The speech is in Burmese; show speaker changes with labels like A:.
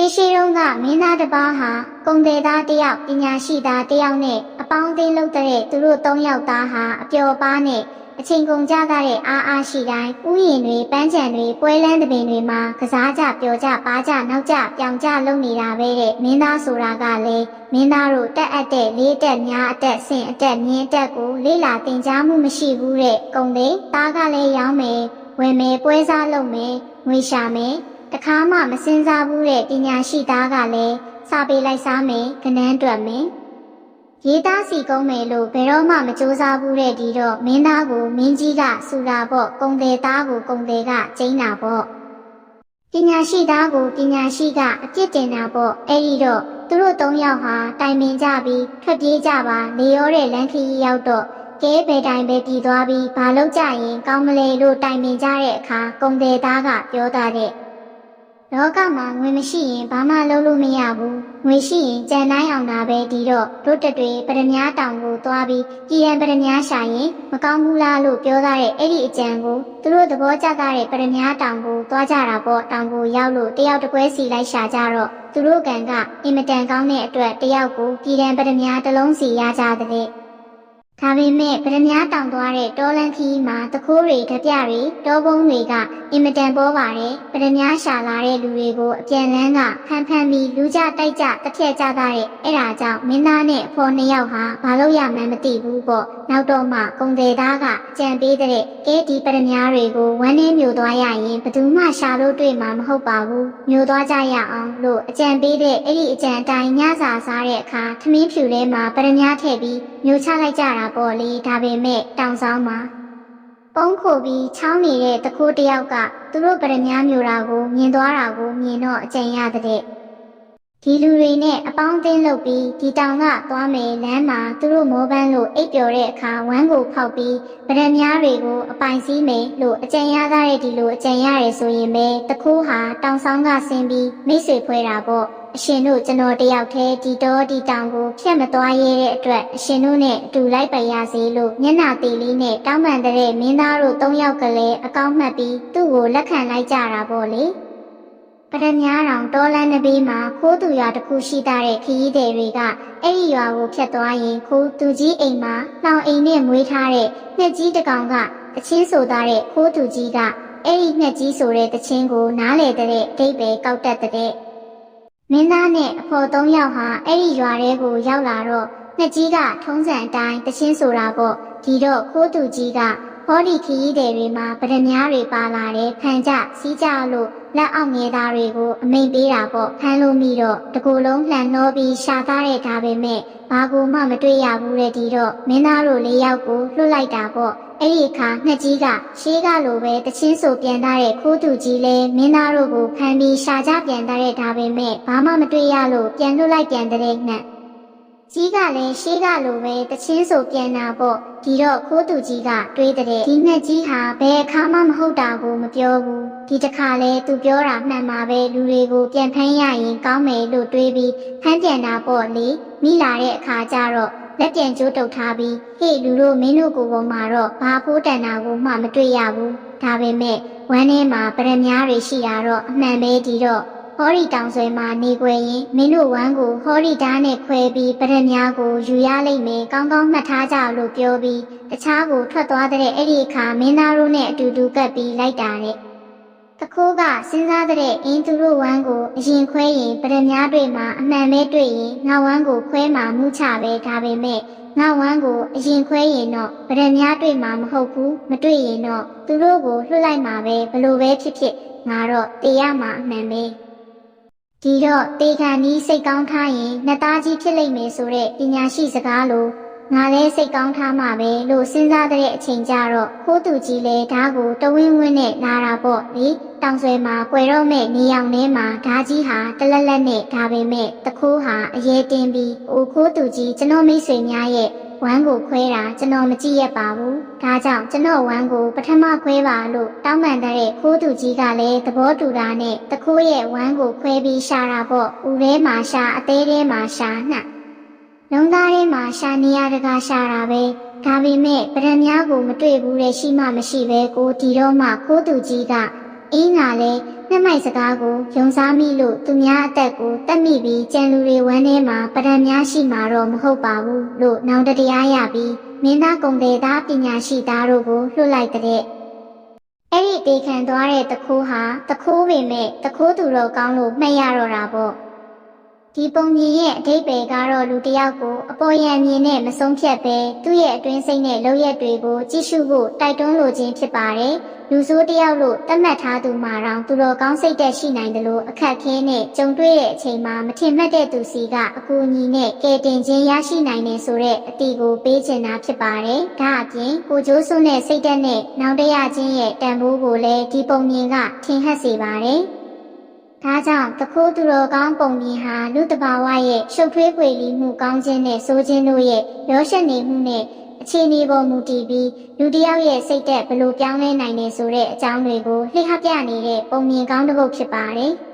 A: ရှေးရှေးတုန်းကမင်းသားတစ်ပါးဟာကုံတယ်သားတစ်ယောက်ပညာရှိသားတစ်ယောက်နဲ့အပေါင်းအသင်းလုပ်တဲ့သူတို့၃ယောက်သားဟာအပျော်ပါးနဲ့အချိန်ကုန်ကြတဲ့အားအားရှိတိုင်းဥယျာဉ်တွေပန်းချံတွေပွဲလန်းသဘင်တွေမှာကစားကြပျော်ကြပါကြနောက်ကြပြောင်ကြလုပ်နေတာပဲတဲ့မင်းသားဆိုတာကလည်းမင်းသားတို့တက်အပ်တဲ့လေးတက်များအတက်ဆင့်အတက်မြင်းတက်ကိုလေးလာတင် जा မှုမရှိဘူးတဲ့ကုံတယ်သားကလည်းရောင်းမယ်ဝယ်မယ်ပွဲစားလုပ်မယ်ငွေရှာမယ် တခါမှမစင်စားဘူးတဲ့ပညာရှိသားကလည်းစာပေလိုက်စားမယ်ကနန်းတွက်မယ်ရေးသားစီကုံးမယ်လို့ဘယ်တော့မှမစူးစမ်းဘူးတဲ့ဒီတော့မင်းသားကိုမင်းကြီးကစူတာပေါ့ကုံတယ်သားကိုကုံတယ်ကကျိန်းတာပေါ့ပညာရှိသားကိုပညာရှိကအပြစ်တင်တာပေါ့အဲ့ဒီတော့သူတို့သုံးယောက်ဟာတိုင်ပင်ကြပြီးထွက်ပြေးကြပါလေရောတဲ့လမ်းခရီးရောက်တော့ကဲဘယ်တိုင်ပဲပြည်သွားပြီးဘာလို့ကြရင်ကောင်းမလဲလို့တိုင်ပင်ကြတဲ့အခါကုံတယ်သားကပြောတာတဲ့ လောကမှာငွေမရှိရင်ဘာမှလုပ်လို့မရဘူးငွေရှိရင်ကြံတိုင်းအောင်တာပဲဒီတော့တို့တတွေပရမညာတောင်ကိုသွားပြီးပြည်ရန်ပရမညာရှာရင်မကောင်းဘူးလားလို့ပြောသားတဲ့အဲ့ဒီအကြံကိုသူတို့သဘောကျကြတဲ့ပရမညာတောင်ကိုသွားကြတာပေါ့တောင်ကိုရောက်လို့တယောက်တစ်ကွဲစီလိုက်ရှာကြတော့သူတို့ကံကအင်မတန်ကောင်းတဲ့အတွက်တယောက်ကိုပြည်ရန်ပရမညာတစ်လုံးစီရကြတဲ့ ဒါပေမဲ့ဗရမ ्या တောင်သွားတဲ့တောလန်းခီးမှာတခိုးတွေဓပြတွေတောပုံးတွေကအင်မတန်ပေါ်ပါတယ်ဗရမ ्या ရှာလာတဲ့လူတွေကိုအပြန်လန်းကဖမ်းဖမ်းပြီးလူကြတိုက်ကြတစ်ဖြက်ကြတဲ့အဲ့ဒါကြောင့်မင်းသားနဲ့အဖော်နှစ်ယောက်ဟာဘာလို့ရမှန်းမသိဘူးပေါ့နောက်တော့မှကုံတယ်သားကအကြံပေးတဲ့ကဲဒီဗရမ ्या တွေကိုဝမ်းနေမျိုးသွားရရင်ဘယ်သူမှရှာလို့တွေ့မှာမဟုတ်ပါဘူးမျိုးသွားကြရအောင်လို့အကြံပေးတဲ့အဲ့ဒီအကြံအတိုင်းညစာစားတဲ့အခါထမင်းဖြူထဲမှာဗရမ ्या ထည့်ပြီး မျိုးချလိုက်ကြတာ ပေါ့လေဒါပေမဲ့တောင်ဆောင်မှာပုံးခိုပြီးချောင်းနေတဲ့တခိုးတယောက်ကသူတို့ပရမ ्या မျိုးတာကိုမြင်သွားတာကိုမြင်တော့အကြံရတဲ့ ဒီလူတွေနဲ့အပေါင်းအသင်းလုပ်ပြီးဒီတောင်ကသွားမယ်လမ်းမှာသူတို့မောပန်းလို့အိပ်ပျော်တဲ့အခါဝမ်းကိုဖောက်ပြီးပရမ ्या တွေကိုအပိုင်စည်းမယ်လို့အကြံရသားတဲ့ဒီလိုအကြံရတယ်ဆိုရင်ပဲတခိုးဟာတောင်ဆောင်ကဆင်းပြီးမိတ်ဆွေဖွဲတာပေါ့အရှင်တို့ကျွန်တော်တယောက်တည်းဒီတော့ဒီတောင်ကိုဖြတ်မသွားရတဲ့အတွက်အရှင်တို့နဲ့အတူလိုက်ပါရစေလို့မျက်နှာသေးလေးနဲ့တောင်းပန်တဲ့မင်းသားတို့၃ယောက်ကလေးအကောင်းမှတ်ပြီးသူ့ကိုလက်ခံလိုက်ကြတာပေါ့လေ ပရမ ्या တောင်တောလန်းနဘေးမှာခိုးသူရွာတစ်ခုရှိတဲ့ခရီးသည်တွေကအဲ့ဒီရွာကိုဖြတ်သွားရင်ခိုးသူကြီးအိမ်မှာလောင်အိမ်နဲ့မွေးထားတဲ့ငှက်ကြီးတစ်ကောင်ကအချင်းဆိုသားတဲ့ခိုးသူကြီးကအဲ့ဒီငှက်ကြီးဆိုတဲ့တချင်းကိုနားလေတဲ့အတိတ်ပဲကောက်တတ်တဲ့မင်းသားနဲ့အဖော်သုံးယောက်ဟာအဲ့ဒီရွာထဲကိုရောက်လာတော့နှစ်ကြီးကထုံးစံအတိုင်းတချင်းဆိုတာပေါ့ဒီတော့ခိုးသူကြီးက ဟောဒီခရီးသည်တွေမှာဗရမ ्या တွေပါလာတယ်ဖန်ကြစီးကြလို့လက်အောက်ငယ်သားတွေကိုအမိန်ပေးတာပေါ့ဖမ်းလို့မိတော့တကူလုံးလှန်နှောပြီးရှာသားတဲ့ဒါပေမဲ့ဘာကူမှမတွေ့ရဘူးတဲ့ဒီတော့မင်းသားတို့လေးယောက်ကိုလွတ်လိုက်တာပေါ့အဲ့ဒီအခါငှက်ကြီးကရှေးကလိုပဲတချင်းဆိုပြန်သားတဲ့ခိုးသူကြီးလဲမင်းသားတို့ကိုဖမ်းပြီးရှာကြပြန်သားတဲ့ဒါပေမဲ့ဘာမှမတွေ့ရလို့ပြန်လွတ်လိုက်ပြန်တဲ့ငှက် ကြီးကလည်းရှေးကလိုပဲတချင်းဆိုပြန်တာပေါ့ဒီတော့ခိုးသူကြီးကတွေးတဲ့ဒီငှက်ကြီးဟာဘယ်အခါမှမဟုတ်တာကိုမပြောဘူးဒီတစ်ခါလဲသူပြောတာမှန်ပါပဲလူတွေကိုပြန်ဖမ်းရရင်ကောင်းမယ်လို့တွေးပြီးဖမ်းပြန်တာပေါ့လေမိလာတဲ့အခါကျတော့လက်ပြန်ကျိုးတုပ်ထားပြီးဟေ့လူတို့မင်းတို့ကိုယ်ပေါ်မှာတော့ဘာဖိုးတန်တာကိုမှမတွေ့ရဘူးဒါပေမဲ့ဝမ်းထဲမှာပရမ ्या တွေရှိတာတော့အမှန်ပဲဒီတော့ ဟောရီတောင်ဆွဲမှာနေခွေရင်မင်းတို့ဝမ်းကိုဟောရီဓာတ်နဲ့ခွဲပြီးပရမများကိုယူရလိမ့်မယ်ကောင်းကောင်းမှတ်ထားကြလို့ပြောပြီးတခြားကိုထွက်သွားတဲ့အဲ့ဒီအခါမင်းသားတို့နဲ့အတူတူကပ်ပြီးလိုက်တာတဲ့တခိုးကစဉ်းစားတဲ့အင်းသူတို့ဝမ်းကိုအရင်ခွဲရင်ပရမများတွေမှာအမှန်ပဲတွေ့ရင်ငါဝမ်းကိုခွဲမှာမှုချပဲဒါပေမဲ့ငါဝမ်းကိုအရင်ခွဲရင်တော့ဗရမ ्या တွေ့မှာမဟုတ်ဘူးမတွေ့ရင်တော့သူတို့ကိုလွှတ်လိုက်မှာပဲဘလို့ပဲဖြစ်ဖြစ်ငါတော့တေးရမှာအမှန်ပဲ ဒီတော့တေခါနီးစိတ်ကောင်းထားရင်နှစ်သားကြီးဖြစ်လိမ့်မယ်ဆိုတဲ့ပညာရှိစကားလို့ငါလည်းစိတ်ကောင်းထားမှာပဲလို့စဉ်းစားတဲ့အချိန်ကျတော့ခိုးသူကြီးလည်းဓားကိုတဝင်းဝင်းနဲ့နားတာပေါ့လေတောင်ဆွဲမှာကွယ်တော့မဲ့နေရောင်ထဲမှာဓားကြီးဟာတလက်လက်နဲ့ဒါပေမဲ့တခိုးဟာအရေးတင်ပြီးအိုခိုးသူကြီးကျွန်တော်မိတ်ဆွေများရဲ့ ဝမ်းကိုခွဲတာကျွန်တော်မကြည့်ရပါဘူးဒါကြောင့်ကျွန်တော်ဝမ်းကိုပထမခွဲပါလို့တောင်းပန်တဲ့ခိုးသူကြီးကလည်းသဘောတူတာနဲ့တခိုးရဲ့ဝမ်းကိုခွဲပြီးရှာတာပေါ့ဦးထဲမှာရှာအသေးထဲမှာရှာနှံ့လုံသားထဲမှာရှာနေရတကားရှာတာပဲဒါပေမဲ့ပရမ ्या ကိုမတွေ့ဘူးတဲ့ရှိမှမရှိပဲကိုဒီတော့မှခိုးသူကြီးက အင်းကလည်းနှက်မိုက်စကားကိုယုံစားမိလို့သူများအသက်ကိုတတ်မိပြီးကြံလူတွေဝမ်းထဲမှာပဒံများရှိမှာတော့မဟုတ်ပါဘူးလို့နောင်တတရားရပြီးမင်းသားကုံတဲ့သားပညာရှိသားတို့ကိုလွှတ်လိုက်တဲ့အဲ့ဒီတေခံသွားတဲ့တခိုးဟာတခိုးပင်မဲ့တခိုးသူတော့ကောင်းလို့မှတ်ရတော့တာပေါ့ ဒီပုံမြင်ရဲ့အဓိပ္ပာယ်ကတော့လူတစ်ယောက်ကိုအပေါ်ယံမြင်နဲ့မဆုံးဖြတ်ပဲသူ့ရဲ့အတွင်းစိတ်နဲ့လုပ်ရက်တွေကိုကြည့်ရှုဖို့တိုက်တွန်းလိုခြင်းဖြစ်ပါတယ်လူဆိုးတစ်ယောက်လို့သတ်မှတ်ထားသူမှာတော့သူတော်ကောင်းစိတ်သက်ရှိနိုင်တယ်လို့အခက်ခဲနဲ့ကြုံတွေ့တဲ့အချိန်မှာမထင်မှတ်တဲ့သူစီကအကူအညီနဲ့ကယ်တင်ခြင်းရရှိနိုင်တယ်ဆိုတဲ့အတီကိုပေးချင်တာဖြစ်ပါတယ်။ဒါအပြင်ကိုကျိုးစွန်းတဲ့စိတ်သက်နဲ့နောင်တရခြင်းရဲ့တန်ဖိုးကိုလည်းဒီပုံမြင်ကထင်ဟပ်စေပါတယ်။ ဒါကြောင့်တခိုးသူတော်ကောင်းပုံမြင်ဟာလူတဘာဝရဲ့ရှုပ်ထွေးပွေလီမှုကောင်းခြင်းနဲ့စိုးခြင်းတို့ရဲ့ရောရှက်နေမှုနဲ့အခြေအနေပေါ်မူတည်ပြီးလူတစ်ယောက်ရဲ့စိတ်သက်ဘယ်လိုပြောင်းလဲနိုင်နေဆိုတဲ့အကြောင်းတွေကိုလှည့်ဟပ်ပြနေတဲ့ပုံမြင်ကောင်းတစ်ပုဒ်ဖြစ်ပါတယ်။